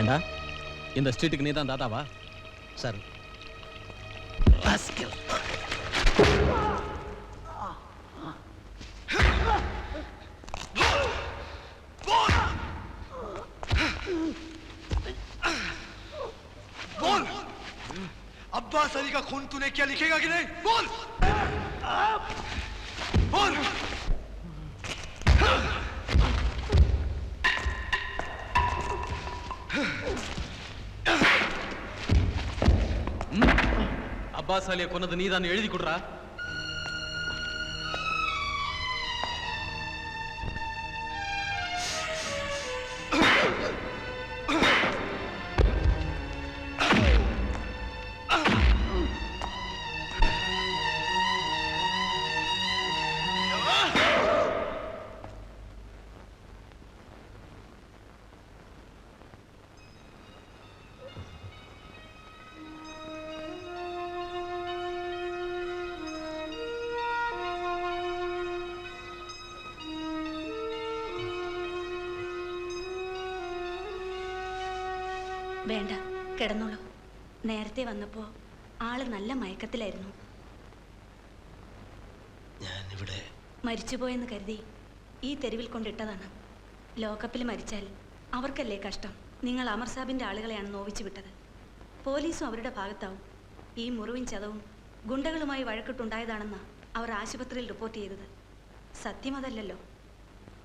ஏண்டா இந்த ஸ்ட்ரீட்டுக்கு நீ தான் தாத்தாவா சார் बोल अब्बास अली का खून तूने क्या लिखेगा कि नहीं बोल அப்பாஸ் அலியை கொன்னது நீதான் எழுதி கொடுறா? വേണ്ട കിടന്നോളൂ. നേരത്തെ വന്നപ്പോ ആൾ നല്ല മയക്കത്തിലായിരുന്നു. ഞാൻ ഇവിടെ മരിച്ചുപോയെന്ന് കരുതി ഈ തെരുവിൽ കൊണ്ടിട്ടതാണ്. ലോക്കപ്പിൽ മരിച്ചാൽ അവർക്കല്ലേ കഷ്ടം. നിങ്ങൾ അമർ സാബിന്റെ ആളുകളെയാണ് നോവിച്ചു വിട്ടത്. പോലീസും അവരുടെ ഭാഗത്താവും. ഈ മുറിവും ചതവും ഗുണ്ടകളുമായി വഴക്കിട്ടുണ്ടായതാണെന്ന് അവർ ആശുപത്രിയിൽ റിപ്പോർട്ട് ചെയ്തത്. സത്യം അതല്ലല്ലോ.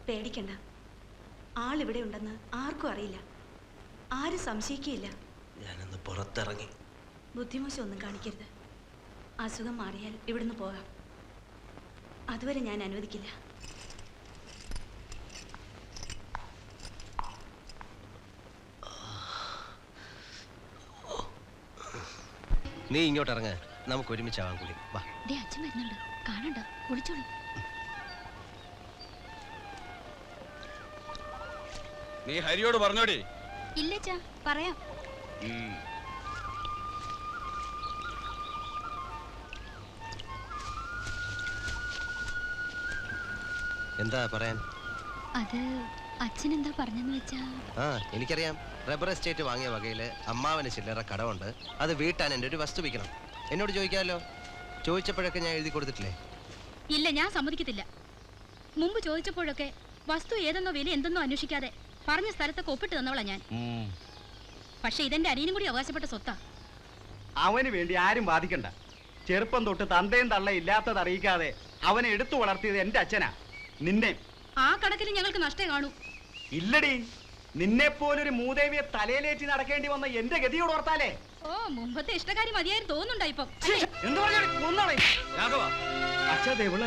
പേടിക്കണ്ട. ആളിവിടെ ഉണ്ടെന്ന് ആർക്കും അറിയില്ല. ആരും സംശയിക്കുകയില്ല. ഞാനൊന്ന് പുറത്തിറങ്ങി. ബുദ്ധിമോശം ഒന്നും കാണിക്കരുത്. അസുഖം മാറിയാൽ ഇവിടുന്ന് പോകാം. അതുവരെ ഞാൻ അനുവദിക്കില്ല. നീ ഇങ്ങോട്ട് ഇറങ്ങ നമുക്ക് ഒരുമിച്ചാവാൻ കൂടി വാ. ദേ അച്ഛൻ വരുന്നുണ്ട്. കാണണ്ട. വിളിച്ചോളൂ നീ ഹരിയോട് പറഞ്ഞോടി. ഇല്ല അച്ഛാ. പറയാം. എന്താ പറയാൻ? അത് അച്ഛൻ എന്താ പറഞ്ഞെന്ന് വെച്ചാ? ആ എനിക്കറിയാം. റബ്ബർ എസ്റ്റേറ്റ് വാങ്ങിയ വകയിൽ അമ്മാവന് ചില്ലറ കടമുണ്ട്. അത് വീട്ടാൻ എന്റെ ഒരു വസ്തു വിൽക്കണം എന്നോട് ചോദിക്കാമല്ലോ? ചോദിച്ചപ്പോഴൊക്കെ ഞാൻ എഴുതി കൊടുത്തിട്ടില്ലേ? ഇല്ല ഞാൻ സമ്മതിക്കത്തില്ല. മുമ്പ് ചോദിച്ചപ്പോഴൊക്കെ വസ്തു ഏതെന്നോ വില എന്തെന്നോ അന്വേഷിക്കാതെ പറഞ്ഞ സ്ഥലത്തൊക്കെ ഒപ്പിട്ട് തന്നവളാ ഞാൻ. പക്ഷെ ഇതെന്റെ അനിയനും കൂടി അവകാശപ്പെട്ട സ്വത്താ. അവന് വേണ്ടി ആരും ബാധിക്കണ്ട ചെറുപ്പം തൊട്ട് തന്തയും തള്ള ഇല്ലാത്തത് അറിയിക്കാതെ അവനെ എടുത്തു വളർത്തിയത് എന്റെ അച്ഛനാ. നിന്നെ. ആ കണക്കിൽ ഞങ്ങൾക്ക് നഷ്ടേ കാണൂ. ഇല്ലടി. നിന്നെ പോലൊരു മൂദേവിയെ തലയിലേറ്റി നടക്കേണ്ടി വന്ന എന്റെ ഗതിയോട് ഓർത്താലേ. ഓ മുമ്പത്തെ ഇഷ്ടകാരി മതിയായിരുന്നു തോന്നുന്നുണ്ടോ ഇപ്പം? അച്ഛാ ദേവിൾ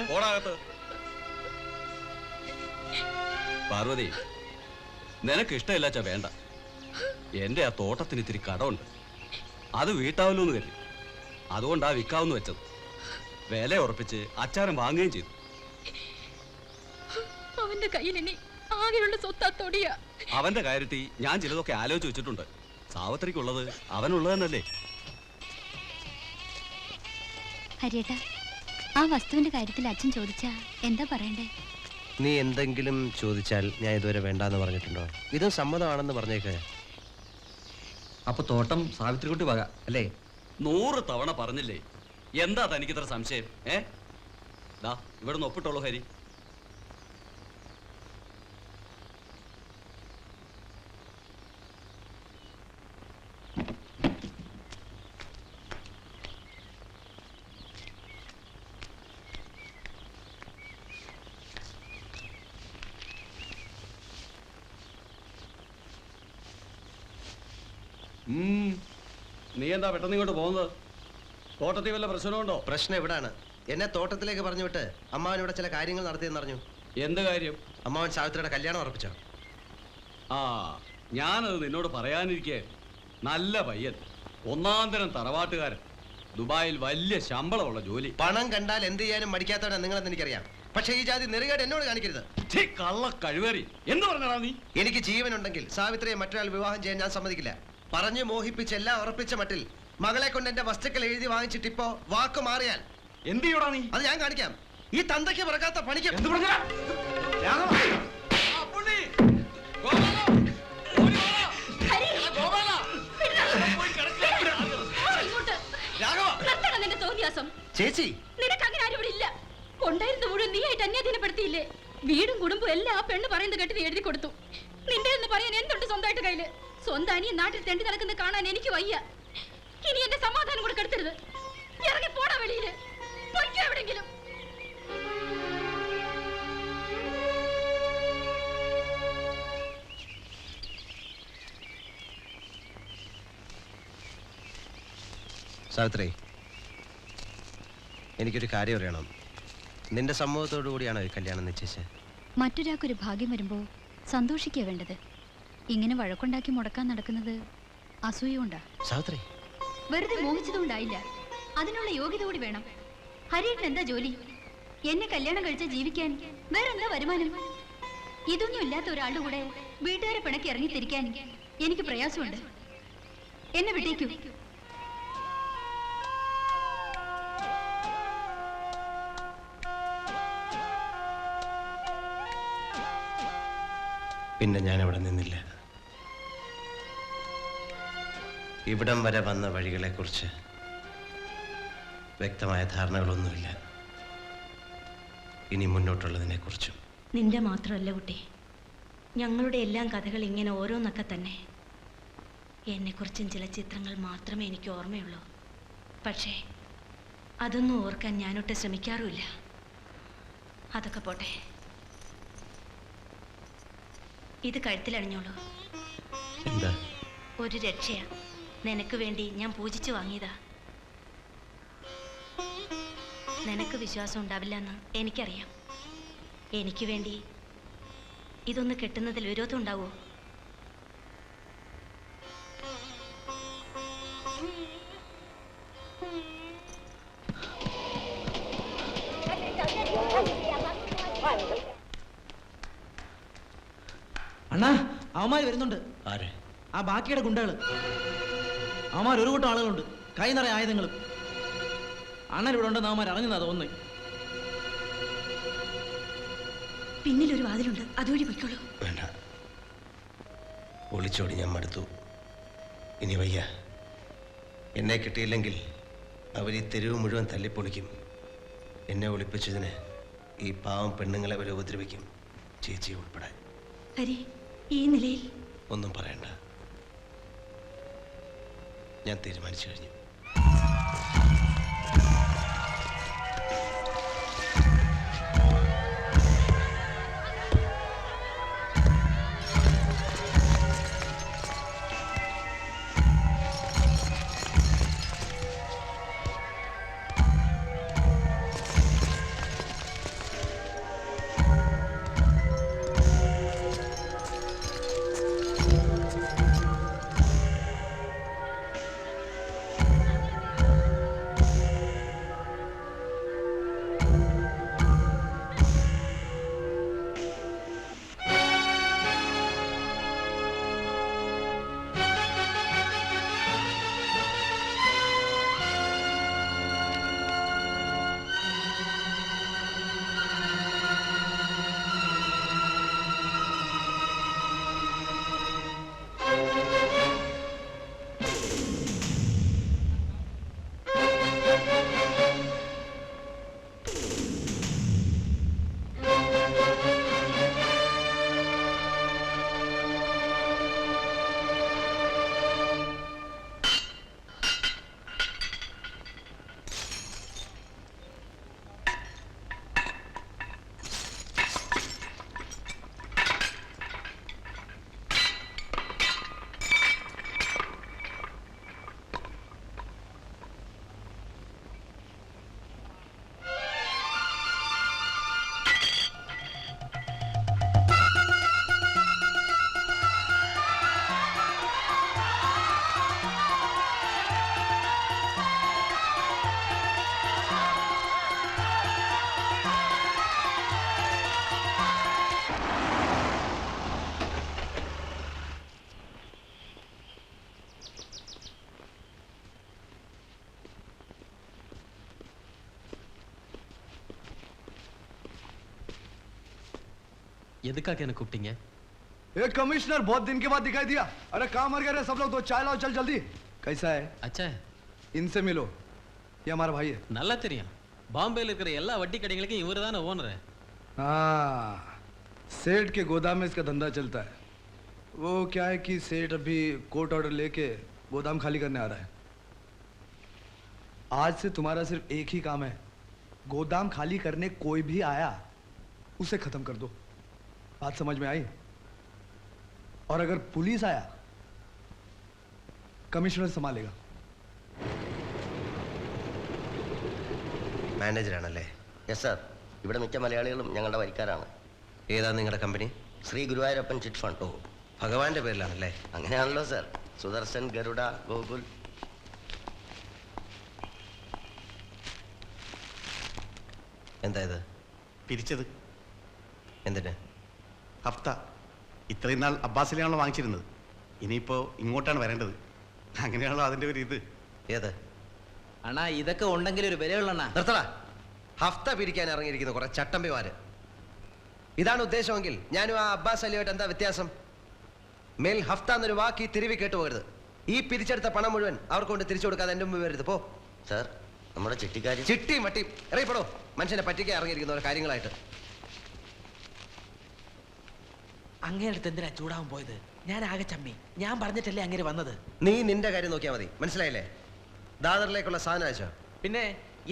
പാർവതി നിനക്ക് ഇഷ്ടമില്ലാച്ച വേണ്ട. എന്റെ ആ തോട്ടത്തിന് ഇത്തിരി കടമുണ്ട്. അത് വീട്ടാവല്ലോ എന്ന് കരുതി. അതുകൊണ്ടാ വിൽക്കാവുന്ന വെച്ചത്. വില ഉറപ്പിച്ച് അച്ചാരം വാങ്ങുകയും ചെയ്തു. അവന്റെ കയ്യിൽ ഇനി ആകെയുള്ള അവന്റെ കാര്യത്തിൽ ഞാൻ ചിലതൊക്കെ ആലോചിച്ച് വെച്ചിട്ടുണ്ട്. സാവത്രിക്കുള്ളത് അവനുള്ളതെന്നല്ലേ? ഹരിയേട്ടാ ആ വസ്തുവിന്റെ കാര്യത്തിൽ അച്ഛൻ ചോദിച്ചാ എന്താ പറയണ്ടേ? നീ എന്തെങ്കിലും ചോദിച്ചാൽ ഞാൻ ഇതുവരെ വേണ്ടാന്ന് പറഞ്ഞിട്ടുണ്ടോ? ഇതും സമ്മതമാണെന്ന് പറഞ്ഞേക്ക്. അപ്പൊ തോട്ടം സാവിത്രിക്കുട്ടി വക അല്ലേ? നൂറ് തവണ പറഞ്ഞില്ലേ? എന്താ തനിക്കിത്ര സംശയം? ഏ? ദാ നിന്ന് ഒപ്പിട്ടോളൂ ഹരി. നീ എന്താ പെട്ടെന്ന് ഇങ്ങോട്ട് പോകുന്നത്? തോട്ടത്തിൽ വല്ല പ്രശ്നമുണ്ടോ? പ്രശ്നം എവിടാണ് എന്നെ തോട്ടത്തിലേക്ക് പറഞ്ഞു വിട്ട് അമ്മാവൻ ഇവിടെ ചില കാര്യങ്ങൾ നടത്തിയെന്ന് അറിഞ്ഞു. എന്ത് കാര്യം? അമ്മാവൻ സാവിത്രിയുടെ കല്യാണം ഉറപ്പിച്ചോ? ആ ഞാനത് നിന്നോട് പറയാനിരിക്കെ. നല്ല പയ്യൻ. ഒന്നാം തരം തറവാട്ടുകാരൻ. ദുബായിൽ വലിയ ശമ്പളമുള്ള ജോലി. പണം കണ്ടാൽ എന്ത് ചെയ്യാനും മടിക്കാത്തവനാണ് നിങ്ങളെന്ന് എനിക്കറിയാം. പക്ഷേ ഈ ജാതി നെറുകേട് എന്നോട് കാണിക്കരുത്. ഛീ, കള്ള കഴിവേറി എന്ന് പറഞ്ഞാ നീ? എനിക്ക് ജീവനുണ്ടെങ്കിൽ സാവിത്രിയെ മറ്റൊരാൾ വിവാഹം ചെയ്യാൻ ഞാൻ സമ്മതിക്കില്ല. പറഞ്ഞു മോഹിപ്പിച്ച് എല്ലാം ഉറപ്പിച്ച മട്ടിൽ മകളെ കൊണ്ട് എന്റെ വസ്തുക്കൾ എഴുതി വാങ്ങിച്ചിട്ട് ഇപ്പോ വാക്ക് മാറിയാൽ. എന്ത് ചെയ്യൂടാ നീ? അത് ഞാൻ കാണിക്കാം. ഈ തന്തയ്ക്ക് പിറക്കാത്ത പണിക്ക് എന്ത് പറഞ്ഞ? ഹരി! ഇങ്ങോട്ട്. നിർത്തണം നിന്റെ തോന്നിയാസം. ചേച്ചി! നിനക്ക് അങ്ങനെ ആരും ഇവിടെ ഇല്ല. ഉണ്ടായിരുന്ന മുഴുവൻ നീയായിട്ട് അന്യാധീനപ്പെടുത്തിയില്ലേ വീടും കുടുംബവും എല്ലാം ആ പെണ്ണ് പറയുന്നത് കേട്ടത് എഴുതി കൊടുത്തു. നിന്റെ എന്ന് പറയാൻ എന്തുണ്ട് സ്വന്തമായിട്ട് കയ്യിൽ? സ്വന്തം അനിയൻ നാട്ടിൽ തെണ്ടി നടക്കുന്ന കാണാൻ എനിക്ക് വയ്യ. ഇനി എന്റെ സമാധാനം കൂടെ കെടുത്തരുത്. ഇറങ്ങി പോടാ വെളിയിൽ പൊയ്ക്കോ എവിടെങ്കിലും സാവിത്രി എനിക്കൊരു കാര്യം അറിയണം. നിന്റെ സമ്മതത്തോടു കൂടിയാണോ ഈ കല്യാണം നിശ്ചയിച്ചത്? മറ്റൊരാൾക്കൊരു ഭാഗ്യം വരുമ്പോ സന്തോഷിക്കുക വേണ്ടത്. ഇങ്ങനെ വഴക്കുണ്ടാക്കി മുടക്കാൻ നടക്കുന്നത് അസൂയ കൊണ്ടാ സാവിത്രി. വെറുതെ മോഹിച്ചതുകൊണ്ടായില്ല. അതിനുള്ള യോഗ്യത കൂടി വേണം. ഹരിയേട്ടൻ എന്താ ജോലി? എന്നെ കല്യാണം കഴിച്ച ജീവിക്കാൻ വേറെന്താ വരുമാനം? ഇതൊന്നും ഇല്ലാത്ത ഒരാളുടെ കൂടെ വീട്ടുകാരെ പിണക്കി ഇറങ്ങിത്തിരിക്കാൻ എനിക്ക് പ്രയാസമുണ്ട്. എന്നെ വിട്ടേക്കൂ. പിന്നെ ഞാൻ അവിടെ നിന്നില്ല. ഇവിടം വരെ വന്ന വഴികളെക്കുറിച്ച് വ്യക്തമായ ധാരണകളൊന്നുമില്ല. ഇനി മുന്നോട്ടുള്ളതിനെക്കുറിച്ചും. നിന്റെ മാത്രമല്ല കുട്ടി. ഞങ്ങളുടെ എല്ലാം കഥകൾ ഇങ്ങനെ ഓരോന്നൊക്കെ തന്നെ. എന്നെക്കുറിച്ചും ചില ചിത്രങ്ങൾ മാത്രമേ എനിക്ക് ഓർമ്മയുള്ളൂ. പക്ഷേ അതൊന്നും ഓർക്കാൻ ഞാനൊട്ട് ശ്രമിക്കാറുമില്ല. അതൊക്കെ പോട്ടെ. ഇത് കഴുത്തിലണിഞ്ഞോളൂ. ഒരു രക്ഷയാ. നിനക്ക് വേണ്ടി ഞാൻ പൂജിച്ചു വാങ്ങിയതാ. നിനക്ക് വിശ്വാസം ഉണ്ടാവില്ലെന്ന് എനിക്കറിയാം. എനിക്ക് വേണ്ടി ഇതൊന്ന് കെട്ടുന്നതിൽ വിരോധം ഉണ്ടാവോ? അണ്ണാ അവന്മാര് വരുന്നുണ്ട്. ആരെ? ആ ബാക്കിയുടെ ഗുണ്ടകൾ. അവന്മാർ ഒരു കൂട്ടം ആളുകളുണ്ട്. കൈ നിറയെ ആയുധങ്ങളും. അണ്ണൻ ഇവിടെ ഉണ്ടെന്ന് അവന്മാർ അറിഞ്ഞതാ അതൊന്ന് പിന്നിലൊരു വാതിലുണ്ട്. അതുവഴി പൊയ്ക്കോളൂ. വേണ്ട. ഒളിച്ചോടി ഞാൻ മടുത്തു. ഇനി വയ്യ. എന്നെ കിട്ടിയില്ലെങ്കിൽ അവർ ഈ തെരുവ് മുഴുവൻ തല്ലിപ്പൊളിക്കും. എന്നെ ഒളിപ്പിച്ചതിന് ഈ പാവം പെണ്ണുങ്ങളെ അവർ ഉപദ്രവിക്കും. ചേച്ചി ഉൾപ്പെടെ. ഹരി ഈ നിലയിൽ ഒന്നും പറയണ്ട. ഞാൻ തീരുമാനിച്ചു കഴിഞ്ഞു. எதுக்காக என்ன கூப்பிட்டீங்க ए कमिश्नर बहुत दिन के बाद दिखाई दिया अरे कहाँ मर गए रे सब लोग तो चाय लाओ चल जल्दी कैसा है அச்சா इनसे मिलो ये हमारा भाई है நல்லா தெரியும் பாம்பேல இருக்கிற எல்லா வட்டி கடைகளுக்கும் இவர் தானே ஓனர் हाँ सेठ के गोदाम में इसका धंधा चलता है वो क्या है कि सेठ अभी कोर्ट ऑर्डर लेके गोदाम खाली करने आ रहा है आज से तुम्हारा सिर्फ एक ही काम है गोदाम खाली करने कोई भी आया उसे खत्म कर दो बात समझ में आई और अगर पुलिस आया कमिश्नर संभालेगा മാനേജറാണല്ലേ യെസ് സാർ ഇവിടെ മിക്ക മലയാളികളും ഞങ്ങളുടെ വരിക്കാരാണ് ഏതാ നിങ്ങളുടെ company Shri Guruvayurappan chit fund ഓ ഭഗവാന്റെ പേരിലാണല്ലേ അങ്ങനെയാണല്ലോ സാർ സുദർശൻ ഗരുഡ ഗോകുൽ എന്താ ഇത് പിരിച്ചത് എന്തിന് ഹഫ്ത. ഇത്രയും നാൾ അബ്ബാസിലാണല്ലോ വാങ്ങിച്ചിരുന്നത്. ഇനിയിപ്പോൾ ഇങ്ങോട്ടാണ് വരേണ്ടത്. അങ്ങനെയാണല്ലോ അതിന്റെ ഒരു ഇത്. ഏത്? അണ്ണാ ഇതൊക്കെ ഉണ്ടെങ്കിൽ ഒരു വിലയുള്ളണ്ണ നിർത്തടാ. ഹഫ്ത പിരിക്കാൻ ഇറങ്ങിയിരിക്കുന്നു കുറെ ചട്ടമ്പിമാര്. ഇതാണ് ഉദ്ദേശമെങ്കിൽ ഞാനും ആ അബ്ബാസ് അലിയുമായിട്ട് എന്താ വ്യത്യാസം? മേൽ ഹഫ്ത എന്നൊരു വാക്ക് ഈ തിരുവി കേട്ടുപോകരുത്. ഈ പിരിച്ചെടുത്ത പണം മുഴുവൻ അവർക്ക് കൊണ്ട് തിരിച്ചു കൊടുക്കാതെ എന്റെ മുമ്പ് വരരുത്. പോ. സാർ നമ്മുടെ ചിട്ടിക്കാരി ചിട്ടിയും വട്ടിയും എറിയപ്പെടോ മനുഷ്യനെ പറ്റിക്കാൻ ഇറങ്ങിയിരിക്കുന്ന ഓരോ കാര്യങ്ങളായിട്ട്. അങ്ങേടുത്ത് എന്തിനാ ചൂടാവാൻ പോയത്? ഞാൻ ആകെ ചമ്മി. ഞാൻ പറഞ്ഞിട്ടല്ലേ അങ്ങനെ വന്നത്? നീ നിന്റെ കാര്യം നോക്കിയാൽ മതി. മനസ്സിലായില്ലേ? ദാദറിലേക്കുള്ള സാധനം അയച്ചോ. പിന്നെ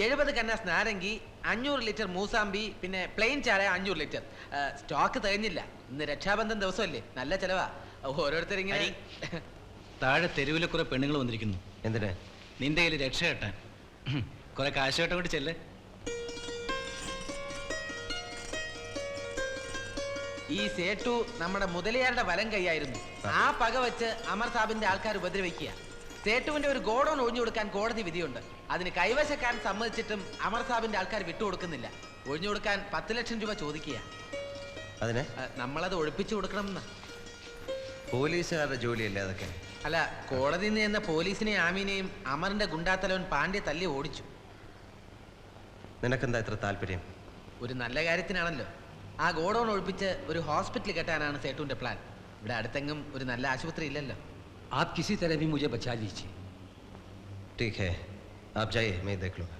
എഴുപത് കന്നാസ് നാരങ്കി അഞ്ഞൂറ് ലിറ്റർ മൂസാമ്പി പിന്നെ പ്ലെയിൻ ചായ അഞ്ഞൂറ് ലിറ്റർ. സ്റ്റോക്ക് തികഞ്ഞില്ല. ഇന്ന് രക്ഷാബന്ധം ദിവസമല്ലേ? നല്ല ചെലവാ. ഓരോരുത്തരിങ്ങനെ താഴെ തെരുവിലെ കുറെ പെണ്ണുങ്ങൾ വന്നിരിക്കുന്നു. എന്തിനാ? നിന്റെ കയ്യിൽ രക്ഷ കെട്ടാൻ. കുറെ കാശ് കെട്ടാൻ കൂടി ചെല്ലേ. ഈ സേട്ടു നമ്മുടെ മുതലയാരുടെ വലം കൈയായിരുന്നു. ആ. പക വെച്ച് അമർ സാബിന്റെ ആൾക്കാർ ഉപദ്രവിക്കുക. സേട്ടുവിന്റെ ഒരു ഗോഡൌൺ ഒഴിഞ്ഞു കൊടുക്കാൻ കോടതി വിധിയുണ്ട്. അതിന് കൈവശക്കാരൻ സമ്മതിച്ചിട്ടും അമർ സാബിന്റെ ആൾക്കാർ വിട്ടുകൊടുക്കുന്നില്ല. ഒഴിഞ്ഞു കൊടുക്കാൻ പത്ത് ലക്ഷം രൂപ ചോദിക്കുക. അതിന്? നമ്മളത് ഒഴിപ്പിച്ചു കൊടുക്കണം എന്ന് പോലീസുകാരുടെ ജോലിയല്ലേ അതൊക്കെ? അല്ല കോടതിയിൽ നിന്ന് ചെന്ന പോലീസിനെയും ആമീനെയും അമറിന്റെ ഗുണ്ടാത്തലവൻ പാണ്ഡ്യ തല്ലി ഓടിച്ചു. നിനക്കെന്താ ഇത്ര താല്പര്യം? ഒരു നല്ല കാര്യത്തിനാണല്ലോ. ആ ഗോഡൌൺ ഒഴിപ്പിച്ച് ഒരു ഹോസ്പിറ്റൽ കെട്ടാനാണ് സേട്ടുവിന്റെ പ്ലാൻ ഇവിടെ അടുത്തെങ്ങും ഒരു നല്ല ആശുപത്രി ഇല്ലല്ലോ आप किसी तरह भी मुझे बचा लीजिए ठीक है आप जाइए मैं देख लूँगा